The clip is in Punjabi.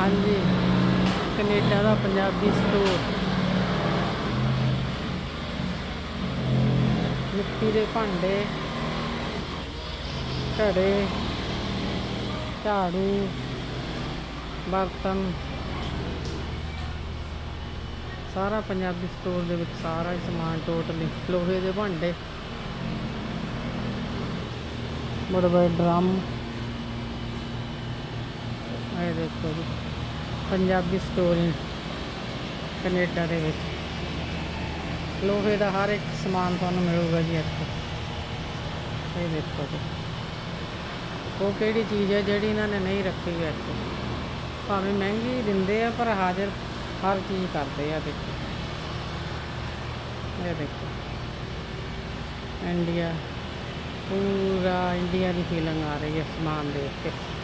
ਹਾਂਜੀ, ਕੈਨੇਡਾ ਦਾ ਪੰਜਾਬੀ ਸਟੋਰ ਮਿੱਟੀ ਦੇ ਭਾਂਡੇ, ਘੜੇ, ਝਾੜੂ, ਬਰਤਨ। ਸਾਰਾ ਪੰਜਾਬੀ ਸਟੋਰ ਦੇ ਵਿੱਚ ਸਾਰਾ ਹੀ ਸਮਾਨ ਟੋਟਲੀ ਲੋਹੇ ਦੇ ਭਾਂਡੇ ਬੜੇ ਬੜੇ ਡਰਮ। ਦੇਖੋ ਜੀ। ਪੰਜਾਬੀ ਸਟੋਰੀ ਕੈਨੇਡਾ ਦੇ ਵਿੱਚ। ਲੋਹੇ ਦਾ ਹਰ ਇੱਕ ਸਮਾਨ ਤੁਹਾਨੂੰ ਮਿਲੂਗਾ ਜੀ ਇੱਥੇ। ਇਹ ਦੇਖੋ ਜੀ। ਉਹ ਕਿਹੜੀ ਚੀਜ਼ ਹੈ ਜਿਹੜੀ ਇਹਨਾਂ ਨੇ ਨਹੀਂ ਰੱਖੀ ਹੈ ਇੱਥੇ? ਭਾਵੇਂ ਮਹਿੰਗੀ ਦਿੰਦੇ ਆ, ਪਰ ਹਾਜ਼ਰ ਹਰ ਚੀਜ਼ ਕਰਦੇ ਆ ਦੇਖੋ ਇਹ ਦੇਖੋ। ਇੰਡੀਆ, ਪੂਰਾ ਇੰਡੀਆ ਦੀ ਫੀਲਿੰਗ ਆ ਰਹੀ ਹੈ ਸਮਾਨ ਦੇਖ ਕੇ।